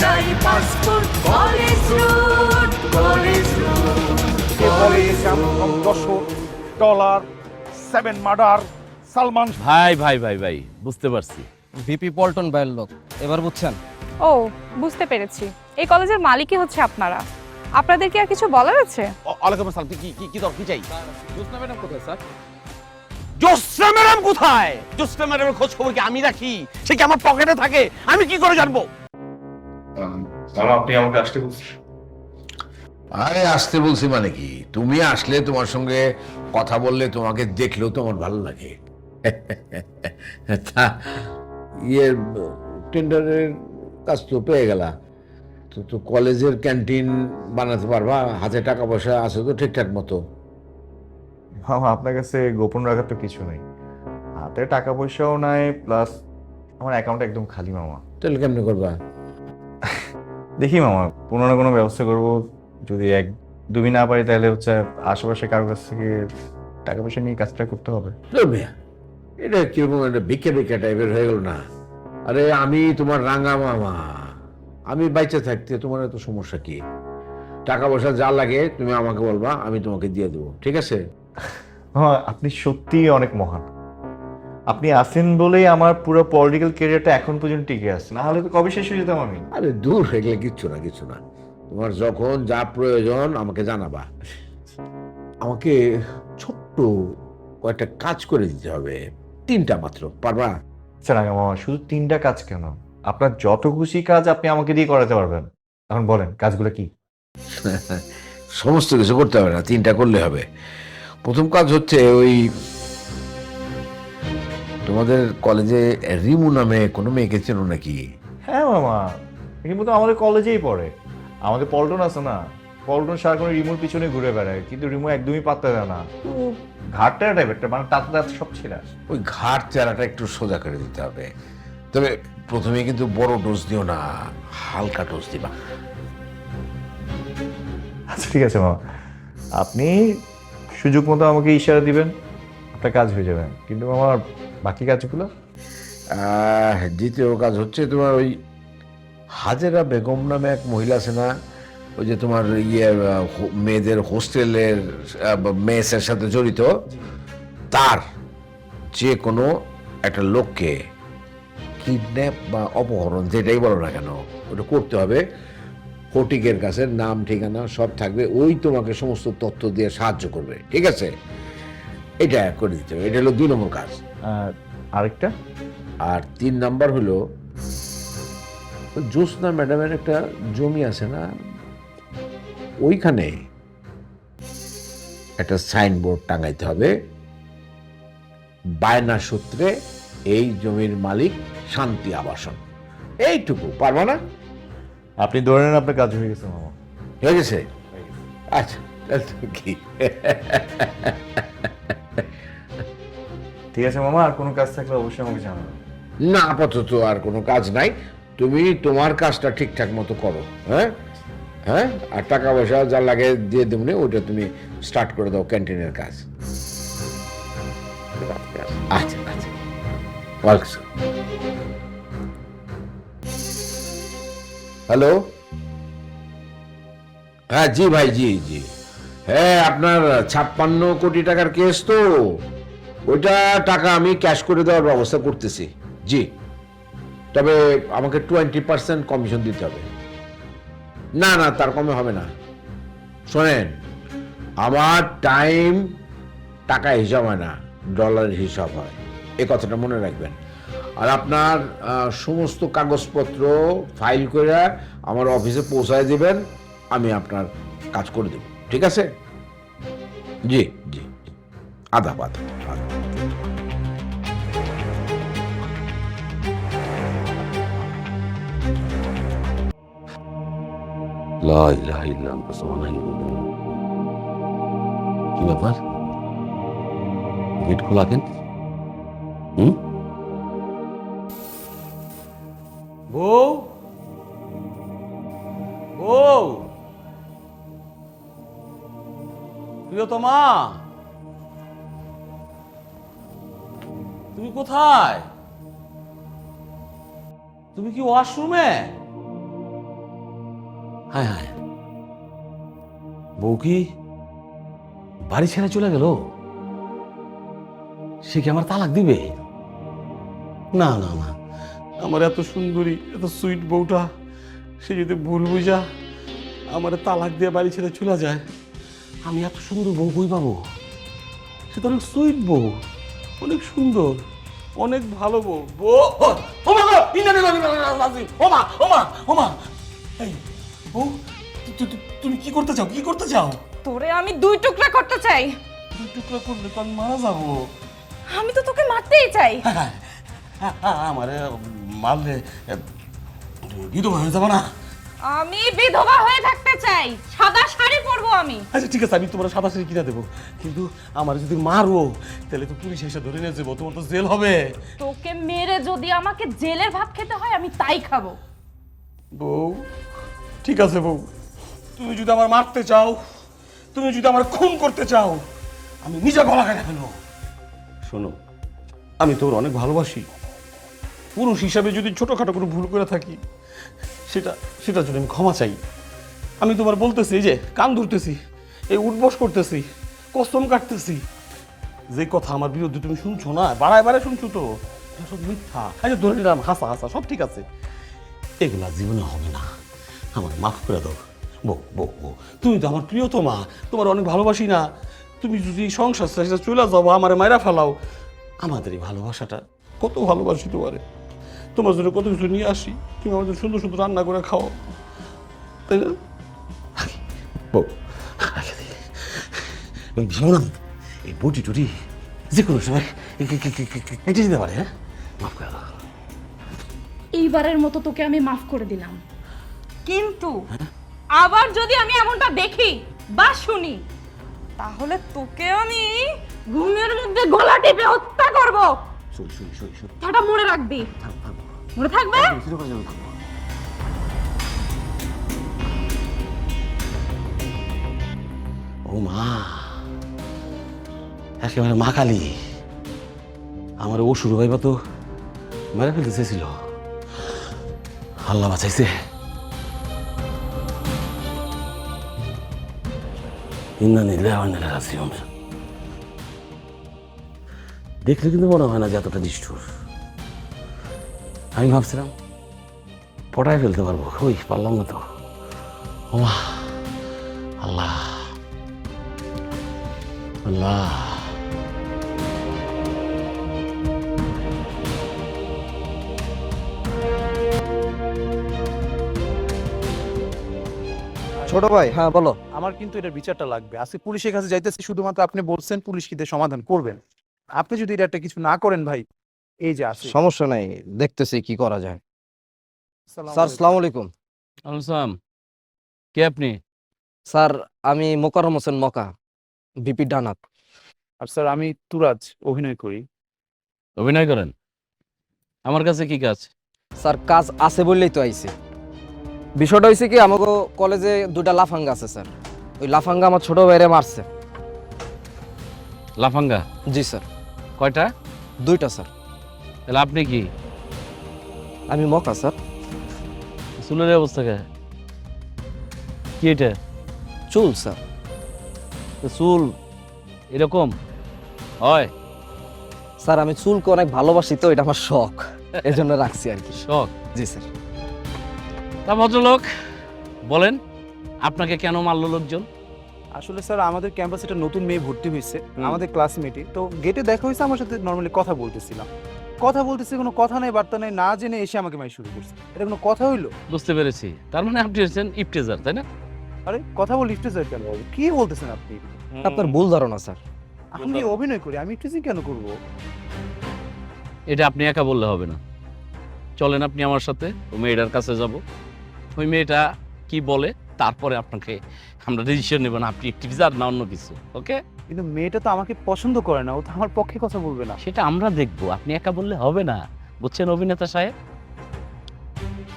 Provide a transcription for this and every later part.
একটাই passport college road college road. Samsung dollar seven murder Salman ভাই ভাই ভাই ভাই বুঝতে পারছি। ভিপি পল্টন ভাইয়ের লোক। এবার বুঝছেন? ও বুঝতে পেরেছি। এই কলেজের মালিকই হচ্ছে আপনারা। আপনাদের কি আর কিছু বলার আছে? আলাইকুম আসসালাম কি কি কি দর কি চাই? জোসনা ম্যাডাম কোথায় স্যার? জোসনা ম্যাডাম কোথায়? জোসনা ম্যাডামের খোঁজ খবর কি আমি রাখি? সে কি আমার পকেটে থাকে? আমি কি করে জানব? মামা আপনি আমাকে আসতে বলছেন। আরে আসতে বলছি মানে কি? তুমি আসলে তোমার সঙ্গে কথা বললে তোমাকে দেখলেও তোমার ভালো লাগে। তা ইয়ে টেন্ডারের কাজ তো পেয়ে গেলা। তো তো কলেজের ক্যান্টিন বানাতে পারবা হাতে টাকা পয়সা আছে তো ঠিকঠাক মতো। মামা আপনার কাছে গোপন রাখার তো কিছু নেই। হাতে টাকা পয়সাও নাই প্লাস আমার অ্যাকাউন্ট একদম খালি মামা। তাহলে কেমনি করবা? দেখি মামা কোনো না কোনো ব্যবস্থা করব। যদি এক দুই না পারি তাহলে হচ্ছে আশেপাশে কারও কাছ থেকে টাকা পয়সা নিয়ে কাজটা করতে হবে। এটা কীরকম একটা ভিক্ষা ভিক্ষা টাইপের হয়ে গেল না? আরে আমি তোমার রাঙা মামা আমি বাইচে থাকতে তোমার এত সমস্যা কি? টাকা পয়সা যা লাগে তুমি আমাকে বলবা আমি তোমাকে দিয়ে দেবো ঠিক আছে? হ্যাঁ আপনি সত্যিই অনেক মহান। আপনি আছেন বলেই আমার পুরো পলিটিক্যাল ক্যারিয়ারটা এখন পর্যন্ত টিকে আছে। না হলে তো কবে শেষ হয়ে যেতাম আমি? আরে দূর হয়ে গেলে কিচ্ছু না কিছু না। তোমার যখন যা প্রয়োজন আমাকে জানাবা। আমাকে ছোট্ট কয়েকটা কাজ করে দিতে হবে। তিনটা মাত্র পারবা? স্যার মামা শুধু তিনটা কাজ কেন? আপনার যত খুশি কাজ আপনি আমাকে দিয়ে করাতে পারবেন। এখন বলেন কাজগুলো কি? সমস্ত কিছু করতে হবে না তিনটা করলে হবে। প্রথম কাজ হচ্ছে ওই তোমাদের কলেজে রিমু নামে কোনো মেয়েকে চেনো নাকি? হ্যাঁ মামা রিমু তো আমাদের কলেজেই পড়ে। আমাদের পল্টন আছে না? পল্টন সারাক্ষণ রিমুর পিছনে ঘুরে বেড়ায় কিন্তু রিমু একদমই পাত্তা দেয় না। ঘাটটা টাইপের মানে তাতে তাতে সব ছিল ওই ঘাট চারাটা একটু সোজা করে দিতে হবে। তবে প্রথমে কিন্তু বড় ডোজ দিও না হালকা ডোজ দিবা। আচ্ছা ঠিক আছে মামা। আপনি সুযোগ মতো আমাকে ইশারা দিবেন একটা কাজ হয়ে যাবে। কিন্তু আমার বাকি কাজগুলো? দ্বিতীয় কাজ হচ্ছে তোমার ওই হাজেরা বেগম নামে এক মহিলা আছে না? ওই যে তোমার ইয়ে মেয়েদের হোস্টেলের মেসের সাথে জড়িত? তার যে কোনো একটা লোককে কিডন্যাপ বা অপহরণ যেটাই বলো না কেন, ওটা করতে হবে। ফটিকের কাছে নাম, ঠিকানা সব থাকবে, ওই তোমাকে সমস্ত তথ্য দিয়ে সাহায্য করবে, ঠিক আছে? এটা করে দিতে হবে, এটা হলো দুই নম্বর কাজ। আরেকটা। আর তিন নাম্বার হলো জ্যোৎস্না ম্যাডামের একটা জমি আছে না ওইখানে একটা সাইনবোর্ড টাঙাইতে হবে বায়না সূত্রে এই জমির মালিক শান্তি আবাসন। এইটুকু পারব না? আপনি ধরে নেন আপনার কাজ হয়ে গেছে মামা। হয়ে গেছে? আচ্ছা কি? ঠিক আছে মামা, আর কোনো কাজ থাকলে অবশ্যই আমাকে জানাবেন। না, আপাতত আর কোনো কাজ নাই। তুমি তোমার কাজটা ঠিকঠাক মতো করো হ্যাঁ? হ্যাঁ? আর টাকা পয়সা যা লাগে দিয়ে দেবনি ওইটা তুমি স্টার্ট করে দাও ক্যান্টিনের কাজ। আচ্ছা আচ্ছা। Welcome hello? হ্যাঁ জি ভাই, জি জি। হ্যাঁ আপনার ছাপ্পান্ন কোটি টাকার কেস তো। ওইটা টাকা আমি ক্যাশ করে দেওয়ার ব্যবস্থা করতেছি। জি। তবে আমাকে টোয়েন্টি পার্সেন্ট কমিশন দিতে হবে। না না, তার কমে হবে না। শোনেন, আমার টাইম টাকা হিসাব হয় না ডলারের হিসাব হয়। এ কথাটা মনে রাখবেন। আর আপনার সমস্ত কাগজপত্র ফাইল করে আমার অফিসে পৌঁছায় দিবেন, আমি আপনার কাজ করে দেব। ঠিক আছে? জি জি। আনতা সুবহানাকা। কি ব্যাপার? গেট খোলা কেন? হুম? বউ? বউ? প্রিয়তমা কোথায়? তুমি কি ওয়াশরুমে? হায় হায়। বউ কি বাড়ি ছেড়ে চলে গেল? সে কি আমার তালাক দিবে? না না না। আমার এত সুন্দরী, এত সুইট বউটা, সে যদি ভুল বুঝা আমার তালাক দিয়ে বাড়ি ছেড়ে চলে যায়, আমি এত সুন্দর বউ কই পাবো? সে তো অনেক সুইট বউ, অনেক সুন্দর। অনেক ভালো বউ। বউ? ও মা ও মা ও মা ও মা। এই বউ তুমি কি করতে চাও? কি করতে চাও? তোরে আমি দুই টুকরা করতে চাই। দুই টুকরা করলে তো আমি মারা যাব। আমি তো তোকে মারতেই চাই। আমারে মারলে বিধবা হয়ে যাব না। আমি বিধবা হয়ে থাকতে চাই। সাদা শাড়ি পরবো আমি। আচ্ছা ঠিক আছে আমি তোমার সাদা শাড়ি কিনে দেবো। কিন্তু আমার যদি মারো তাহলে তো পুলিশ এসে ধরে নিয়ে যাব তোমার তো জেল হবে। তোকে মেরে যদি আমাকে জেলের ভাত খেতে হয় আমি তাই খাব। বউ ঠিক আছে বউ। তুমি যদি আমার মারতে চাও তুমি যদি আমার খুন করতে চাও আমি নিজে গলা কেটে ফেলব। শোনো আমি তোর অনেক ভালোবাসি। পুরুষ হিসাবে যদি ছোটখাটো কোনো ভুল করে থাকি সেটা, সেটার জন্য আমি ক্ষমা চাই। আমি তোমার বলতেছি যে কান ধরতেছি, এই উঠবস করতেছি, কসম কাটতেছি। যে কথা আমার বিরুদ্ধে তুমি শুনছো না, বাড়ায় বাড়ায় শুনছো তো সব মিথ্যা। আচ্ছা ধরে নিলাম, হাসা হাসা, সব ঠিক আছে। এগুলা জীবনে হবে না। আমার মাফ করে দাও। বো বো বো তুমি তো আমার প্রিয়তমা, তোমার অনেক ভালোবাসি না। তুমি যদি সংসার শেষে চলে যাব আমার মায়েরা ফেলাও, আমাদের এই ভালোবাসাটা কত ভালোবাসি তোমারে। তোমার জন্য কত কিছু নিয়ে আসি? তুমি আমাদের সুন্দর সুন্দর রান্না করে খাও। তাই না? বউ রেখে দিই। ওই ভেবো না এই বটি টুটি যে কোনো সময় কে- কে- কে- কে- কে- কেটে দিতে পারে হ্যাঁ? মাফ করে দাও। এইবারের মতো তোকে আমি মাফ করে দিলাম। কিন্তু আবার যদি আমি এমনটা দেখি বা শুনি তাহলে তোকে আমি ঘুমের মধ্যে গলা টিপে হত্যা করব। সই মনে রাখবি। থাম থাম। মনে। ও মা একেবারে মা কালী। আমার ও শুরু হইবা মেরে ফেলতে চেয়েছিল। আল্লাহ বাঁচাইছে। ইন্না নিলে আমার নিলে দেখলে কিন্তু মনে হয় না যে এতটা নিষ্ঠুর। আমি ভাবছিলাম পটায় ফেলতে পারব ওই পারলাম না তো। ওমা আল্লাহ আল্লাহ। ছোট ভাই হ্যাঁ বলো। আমার কিন্তু এটার বিচারটা লাগবে। আজকে পুলিশের কাছে যাইতেছি শুধুমাত্র আপনি বলছেন পুলিশ কি সমাধান করবেন। আপনি যদি এটা একটা কিছু না করেন ভাই এই যে আসে সমস্যা নাই দেখতেছি কি করা যায়। আসসালামু স্যার আলাইকুম। সালাম আলাইকুম আলসাম কে আপনি? স্যার আমি মোকাররম হোসেন মকা বিপি ডানাত আর স্যার আমি তুরাজ অভিনয় করি। অভিনয় করেন? আমার কাছে কি কাজ? স্যার কাজ আছে বললেই তো আইছি। বিষয়টা হয়েছে কি আমাকে কলেজে দুটা লাফাঙ্গা আছে স্যার। ওই লাফাঙ্গা আমার ছোট ভাইরে মারছে। লাফাঙ্গা? জি স্যার। কয়টা? দুইটা স্যার। তাহলে আপনি কি? আমি মকা স্যার। চুলের অবস্থা কে? কি এটা? চুল স্যার। তো চুল এরকম? হয়? স্যার আমি চুলকে অনেক ভালোবাসি তো এটা আমার শখ। এই জন্য রাখছি আর কি। শখ? জি স্যার। তা ভদ্রলোক বলেন আপনাকে কেন মারলো লোকজন? আসলে স্যার আমাদের ক্যাম্পাসে একটা নতুন মেয়ে ভর্তি হয়েছে আমাদের ক্লাসমেটই তো গেটে দেখা হয়েছে আমার সাথে নর্মালি কথা বলতেছিলাম। কথা বলতেছি কোনো কথা নাই বার্তা নাই না জেনে এসে আমাকে মাই শুরু করছে। এটা কোনো কথা হইল? বুঝতে পেরেছি। তার মানে আপনি হচ্ছেন ইফটেজার তাই না? আরে কথা বলি ইফটেজার কেন? কি বলতেছেন আপনি? আপনার ভুল ধারণা স্যার। আমি অভিনয় করি আমি ইফটেজিং কেন করব? এটা আপনি একা বললে হবে না। চলেন আপনি আমার সাথে ওই মেয়েটার কাছে যাব। ওই মেয়েটা কি বলে তারপরে আপনাকে আমরা ডিসিশন নেব না আপনি একটি ভিসার না অন্য কিছু ওকে কিন্তু মেয়েটা তো আমাকে পছন্দ করে না ও তো আমার পক্ষে কথা বলবে না। সেটা আমরা দেখব আপনি একা বললে হবে না। বুঝছেন অভিনেতা সাহেব?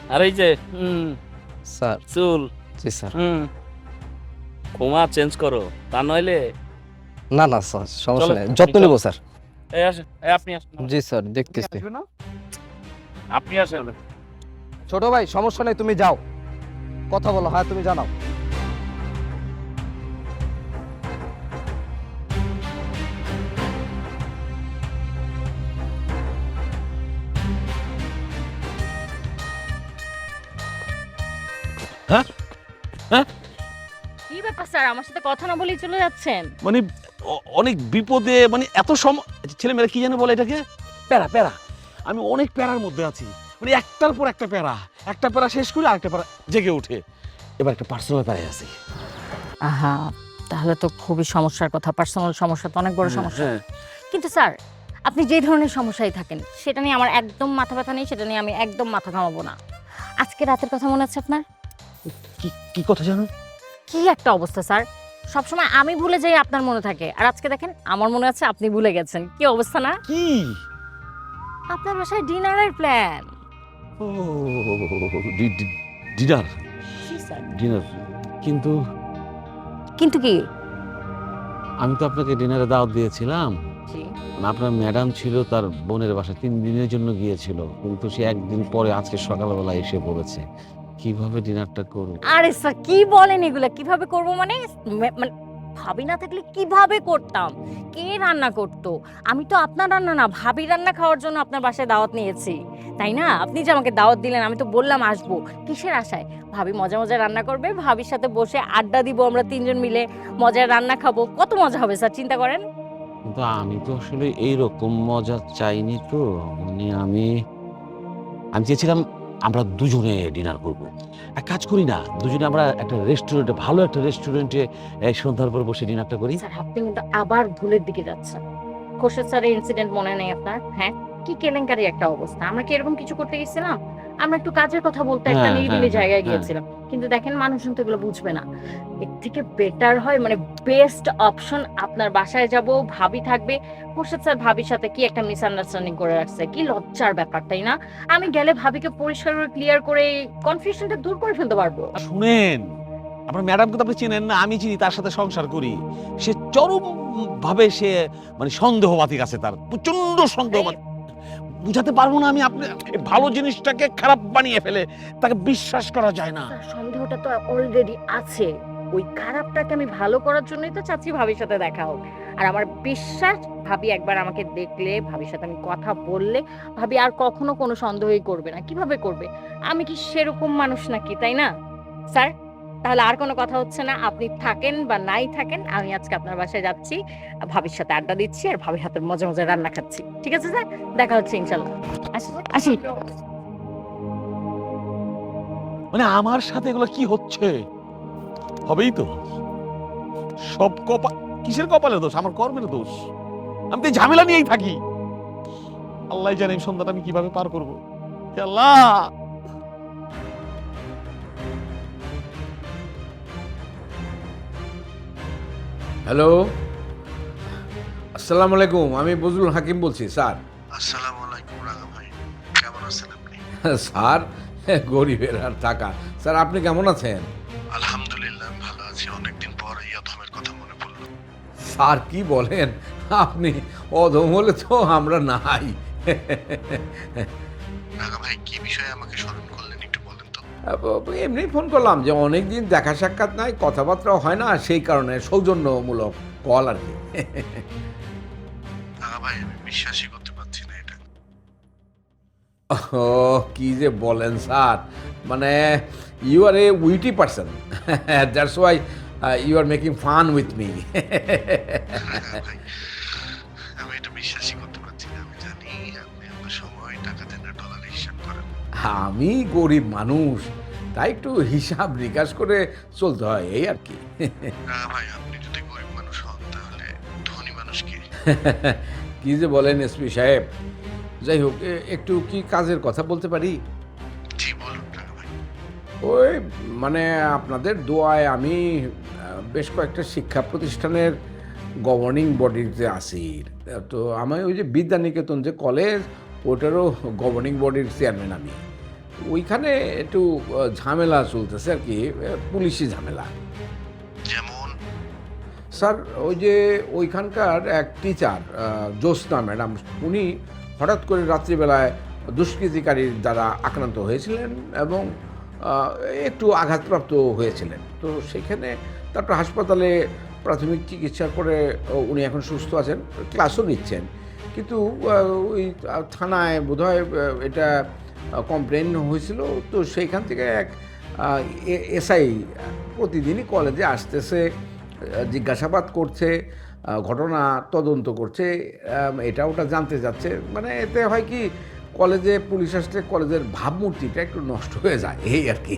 আর এই যে হুম স্যার। চুল। জি স্যার। হুম কোমা চেঞ্জ করো তা নইলে? না না স্যার সমস্যা নেই। যত্ন। নেব স্যার। এই আসেন এই আপনি আসেন। জি স্যার দেখতেছি। আসবে না? আপনি আসেন। ছোট ভাই সমস্যা নেই তুমি যাও। কথা বলো হ্যাঁ তুমি জানাও। কি ব্যাপার স্যার? আমার সাথে কথা না বলেই চলে যাচ্ছেন। মানে অনেক বিপদে মানে এত সময় ছেলে মেয়েরা কি জানে বলে এটাকে? প্যারা প্যারা। আমি অনেক প্যারার মধ্যে আছি। মানে একটার পর একটা প্যারা। একটা প্যারা শেষ করে আরেকটা প্যারা জেগে ওঠে। এবার একটা পার্সোনাল প্যারায় আছি। আহা তাহলে তো খুবই সমস্যার কথা। পার্সোনাল সমস্যা তো অনেক বড় সমস্যা। হ্যাঁ। কিন্তু স্যার আপনি যে ধরনের সমস্যায় থাকেন সেটা নিয়ে আমার একদম মাথা ব্যথা নেই সেটা নিয়ে আমি একদম মাথা ঘামাবো না। আজকে রাতের কথা মনে আছে আপনার? কি কি কথা জানো? কি একটা অবস্থা স্যার? সবসময় আমি ভুলে যাই আপনার মনে থাকে। আর আজকে দেখেন আমার মনে আছে আপনি ভুলে গেছেন। কি অবস্থা না? কি? আপনার বাসায় ডিনারের প্ল্যান। ও ডিনার? ডিনার। কিন্তু কিন্তু কি? আমি তো আপনাকে ডিনারে দাওয়াত দিয়েছিলাম। আপনার ম্যাডাম ছিল তার বোনের বাসায় তিন দিনের জন্য গিয়েছিল। কিন্তু সে একদিন পরে আজকে সকালবেলা এসে পড়েছে কীভাবে ডিনারটা করব? আরে স্যার কি বলেন এগুলা? কীভাবে করব মানে? মানে ভাবি না থাকলে কীভাবে করতাম? কে রান্না করতো? আমি তো আপনার রান্না না ভাবি রান্না খাওয়ার জন্য আপনার বাসায় দাওয়াত নিয়েছি। তাই না? আপনি যে আমাকে দাওয়াত দিলেন আমি তো বললাম আসব। কিসের আশায়? ভাবি মজা মজা রান্না করবে ভাবির সাথে বসে আড্ডা দিব আমরা তিনজন মিলে মজার রান্না খাব। কত মজা হবে স্যার চিন্তা করেন? কিন্তু আমি তো আসলে এইরকম মজা চাইনি তো। মানে আমি আমি চেয়েছিলাম আমরা দুজনে ডিনার করব। এক কাজ করি না, দুজনে আমরা একটা রেস্টুরেন্টে ভালো একটা রেস্টুরেন্টে সন্ধ্যার পর বসে ডিনারটা করি। স্যার, আপনি কিন্তু আবার ভুলের দিকে যাচ্ছেন। খোরশেদ স্যারের ইনসিডেন্ট মনে নেই আপনার হ্যাঁ? কি কেলেঙ্কারি একটা অবস্থা। আমরা কি এরকম কিছু করতে গেছিলাম? আমরা একটু কাজের কথা বলতে একটা হ্যাঁ, নিরিবিলি হ্যাঁ, জায়গায় হ্যাঁ। গিয়েছিলাম। কিন্তু দেখেন মানুষ কিন্তু এগুলো বুঝবে না। এর থেকে বেটার হয় মানে বেস্ট অপশন আপনার বাসায় যাব ভাবি থাকবে খোরশেদ স্যার ভাবির সাথে কি একটা মিসআন্ডারস্ট্যান্ডিং করে রাখছে কি লজ্জার ব্যাপার তাই না? আমি গেলে ভাবিকে পরিষ্কার করে ক্লিয়ার করে কনফিউশনটা দূর করে ফেলতে পারব। শুনেন আপনার ম্যাডামকে তো আপনি চেনেন না আমি চিনি তার সাথে সংসার করি। সে চরম ভাবে সে মানে সন্দেহবাতিক আছে তার প্রচণ্ড সন্দেহবাতিক বুঝাতে পারব না আমি আপনি ভালো জিনিসটাকে খারাপ বানিয়ে ফেলে তাকে বিশ্বাস করা যায় না। সন্দেহটা তো অলরেডি আছে। ওই খারাপটাকে আমি ভালো করার জন্যই তো চাচ্ছি ভাবির সাথে দেখা হোক। আর আমার বিশ্বাস ভাবি একবার আমাকে দেখলে ভাবির সাথে আমি কথা বললে ভাবি আর কখনো কোনো সন্দেহই করবে না। কীভাবে করবে? আমি কি সেরকম মানুষ নাকি তাই না? স্যার? তাহলে আর কোনো কথা হচ্ছে না। আপনি থাকেন বা নাই থাকেন, আমি আজকে আপনার বাসায় যাচ্ছি। ভাবির সাথে আড্ডা দিচ্ছি আর ভাবির হাতে মজা মজা রান্না খাচ্ছি। ঠিক আছে স্যার? দেখা হচ্ছে ইনশাল্লাহ আসি মানে আমার সাথে এগুলো কি হচ্ছে? হবেই তো। সব কপাল কিসের কপালে দোষ? আমার কর্মের দোষ। আমি তো ঝামেলা নিয়েই থাকি। আল্লাহ জানে সন্ধ্যাটা আমি কীভাবে পার করব। আল্লাহ! হ্যালো? আসসালামু আলাইকুম আমি বজলুল হাকিম বলছি স্যার। আসসালামু আলাইকুম রাঙা ভাই। কেমন আছেন আপনি? স্যার গরিবের আর টাকা। স্যার আপনি কেমন আছেন? আলহামদুলিল্লাহ ভালো আছি। অনেকদিন পর এই অধমের কথা মনে পড়ল। স্যার কি বলেন? আপনি অধম হলে তো আমরা নাই। রাঙা ভাই কি বিষয়ে আমাকে স্মরণ এমনি ফোন করলাম যে অনেক দিন দেখা সাক্ষাৎ নাই কথাবার্তা হয় না সেই কারণে সৌজন্যমূলক কল আর কি। ভাই আমি বিশ্বাসই করতে পারছি না এটা। ও কি যে বলেন স্যার। মানে you are a witty person that's why you are making fun with me আমি গরিব মানুষ তাই একটু হিসাব নিকাশ করে চলতে হয় এই আর কি। রাঙা ভাই আপনি যদি গরিব মানুষ হন তাহলে ধনী মানুষ কি? কি যে বলেন এসপি সাহেব। যাই হোক একটু কি কাজের কথা বলতে পারি? ওই মানে আপনাদের দোয়ায় আমি বেশ কয়েকটা শিক্ষা প্রতিষ্ঠানের গভর্নিং বডিতে আছি। তো আমি ওই যে বিদ্যানিকেতন যে কলেজ ওটারও গভর্নিং বডির চেয়ারম্যান আমি। ওইখানে একটু ঝামেলা চলতেছে আর কি পুলিশি ঝামেলা। যেমন? স্যার ওই যে ওইখানকার এক টিচার জ্যোৎস্না ম্যাডাম উনি হঠাৎ করে রাত্রিবেলায় দুষ্কৃতিকারীর দ্বারা আক্রান্ত হয়েছিলেন এবং একটু আঘাতপ্রাপ্ত হয়েছিলেন। তো সেখানে তারপর হাসপাতালে প্রাথমিক চিকিৎসার পরে আহ, উনি এখন সুস্থ আছেন ক্লাসও নিচ্ছেন। কিন্তু ওই থানায় বোধহয় এটা কমপ্লেন হয়েছিল তো সেইখান থেকে এক এসআই প্রতিদিনই কলেজে আসতেছে জিজ্ঞাসাবাদ করছে ঘটনা তদন্ত করছে এটা ওটা জানতে যাচ্ছে। মানে এতে হয় কি কলেজে পুলিশ আসলে কলেজের ভাবমূর্তিটা একটু নষ্ট হয়ে যায় এই আর কি।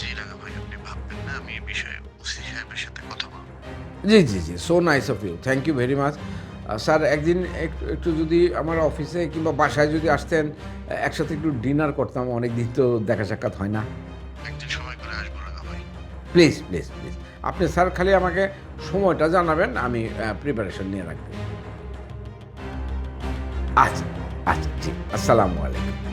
জি রাঙা ভাই আপনি ভাববেন না আমি বিষয়ে সাথে কথা বলব। জি জি জি so nice of you thank you very much sir একদিন একটু যদি আমার অফিসে কিংবা বাসায় যদি আসতেন একসাথে একটু ডিনার করতাম অনেক দিন তো দেখা সাক্ষাৎ হয় না। একদিন সময় করে আসব রাঙা ভাই। Please please please. আপনি স্যার খালি আমাকে সময়টা জানাবেন আমি প্রিপারেশন নিয়ে রাখব। আচ্ছা আচ্ছা ঠিক। আসসালামু আলাইকুম।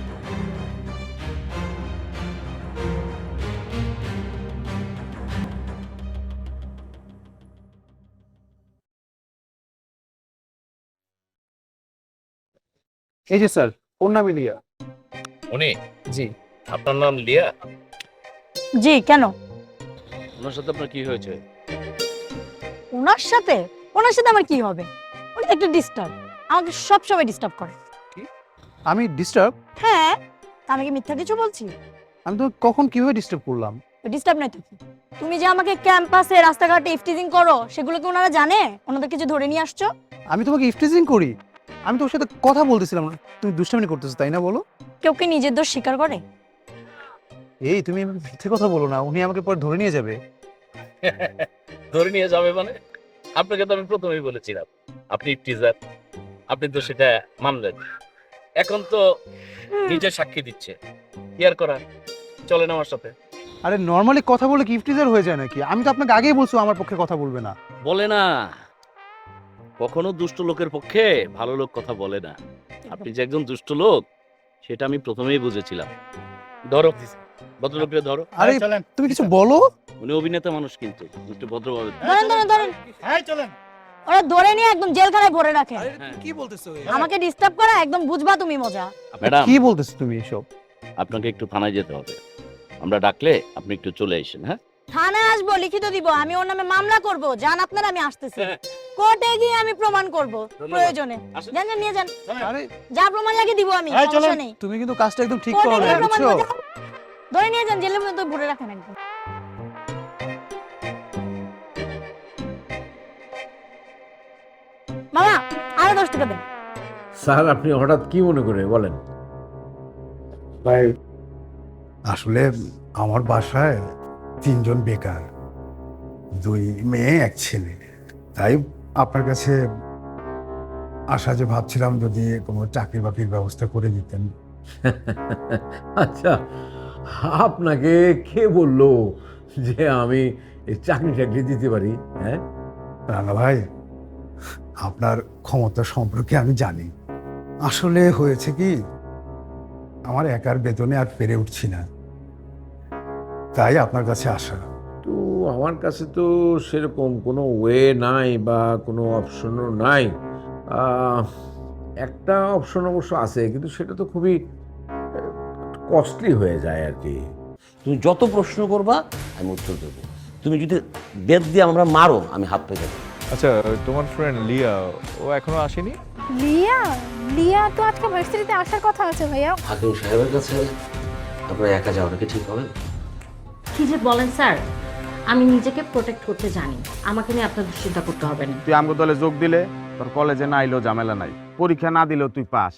এই যে স্যার ওর নাম ইলিয়া উনি? জি। আপনার নাম লিয়া? জি কেন? ওনার সাথে আপনার কি হয়েছে? ওনার সাথে? ওনার সাথে আমার কি হবে? উনি একটা ডিস্টার্ব আমাকে সব সময় ডিস্টার্ব করে। আমি ডিস্টার্ব হ্যাঁ তা আমি কি মিথ্যা কিছু বলছি? আমি তো কখন কীভাবে ডিস্টার্ব করলাম? ডিস্টার্ব নাই তো কি? তুমি যে আমাকে ক্যাম্পাসে রাস্তাঘাটে ইফটিজিং করো সেগুলো কি ওনারা জানে? ওনাদের কিছু ধরে নিয়ে আসছো? আমি তোমাকে ইফটিজিং করি। আমি তোর সাথে কথা বলতেছিলাম না। তুমি দুষ্টামি করতেছো তাই না বলো? কেউ কি নিজের দোষ স্বীকার করে? এই তুমি মিথ্যে কথা বলো না উনি আমাকে পরে ধরে নিয়ে যাবে। ধরে নিয়ে যাবে মানে? আপনাকে তো আমি প্রথমেই বলেছিলাম আপনি টিজার আপনি তো সেটা মানলেন। এখন তো নিজে সাক্ষী দিচ্ছে। কি আর করার? চলেন আমার সাথে। আরে নর্মালি কথা বলে কি ইফটিজার হয়ে যায় নাকি? আমি তো আপনাকে আগেই বলছো আমার পক্ষে কথা বলবে না। বলে না। কখনো দুষ্ট লোকের পক্ষে ভালো লোক কথা বলে না। আপনি যে একজন দুষ্ট লোক সেটা আমি প্রথমেই বুঝেছিলাম। ধরো ভদ্রলোককে ধরো। আরে তুমি কিছু বলো? উনি অভিনেতা মানুষ কিন্তু একটু ভদ্রভাবে। ধরেন ধরেন ধরেন। ওরা ধরে নিয়ে একদম জেলখানায় ভরে রাখে। হ্যাঁ। কি বলতেছো আমাকে ডিস্টার্ব করা একদম বুঝবা তুমি মজা। ম্যাডাম। কি বলতেছো তুমি এসব? আপনাকে একটু থানায় যেতে হবে। আমরা ডাকলে আপনি একটু চলে আসেন হ্যাঁ? থানায় আসব লিখিত দিব। আমি ওর নামে মামলা করব। জান আপনারা আমি আসতেছি। হ্যাঁ। কোর্টে গিয়ে আমি প্রমাণ করব প্রয়োজনে। যান যান নিয়ে যান। আরে। যা প্রমাণ লাগে দিব আমি সমস্যা নেই। তুমি কিন্তু কাজটা একদম ঠিক করো না বুঝছ ধরে নিয়ে যান জেলের মধ্যে ভরে রাখেন একদম। মামা আরও দশ টাকা দেন। স্যার আপনি হঠাৎ কি মনে করে বলেন? ভাই আসলে আমার বাসায় তিনজন বেকার দুই মেয়ে এক ছেলে। তাই আপনার কাছে আশা যে ভাবছিলাম যদি কোনো চাকরি বাকরির ব্যবস্থা করে দিতেন। আচ্ছা আপনাকে কে বলল যে আমি এই চাকরি টাকরি দিতে পারি? হ্যাঁ? রানা ভাই আপনার ক্ষমতা সম্পর্কে আমি জানি। আসলে হয়েছে কি আমার একার বেতনে আর পেরে উঠছি না। তাই আপনার কাছে আসা। আমার কাছে তো সেরকম কোনো ওয়ে নাই বা কোনো অপশনও নাই। একটা অপশন অবশ্য আছে কিন্তু সেটা তো খুবই কস্টলি হয়ে যায় আর কি। তুমি যত প্রশ্ন করবা আমি উত্তর দেবো। তুমি যদি বেদ দিয়ে আমরা মারো আমি হাত পেয়ে যাব আচ্ছা তোমার ফ্রেন্ড লিয়া ও এখনও আসেনি? লিয়া? লিয়া তো আজকে ভার্সিটিতে আসার কথা আছে ভাইয়া। হাকিম সাহেবের কাছে আপনার একা যাওয়াটা কি ঠিক হবে? কি যে বলেন স্যার আমি নিজেকে প্রোটেক্ট করতে জানি। আমাকে নিয়ে আপনার চিন্তা করতে হবে না। তুই আমগো দলে যোগ দিলে তোর কলেজে না আইলেও ঝামেলা নাই। পরীক্ষা না দিলেও তুই পাস।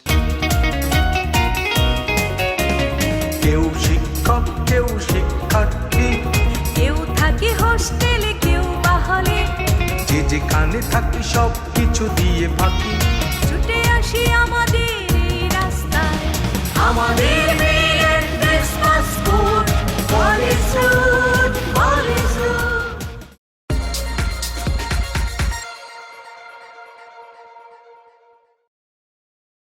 কেউ শিক্ষক কেউ শিক্ষার্থী। কেউ থাকে হোস্টেলে কেউ বা হলে যে যেখানে থাকি সব কিছু দিয়ে ফাঁকি। ছুটে আসি আমাদের এই রাস্তায়। আমাদের মেয়ের ক্রিসমাস কোড is true?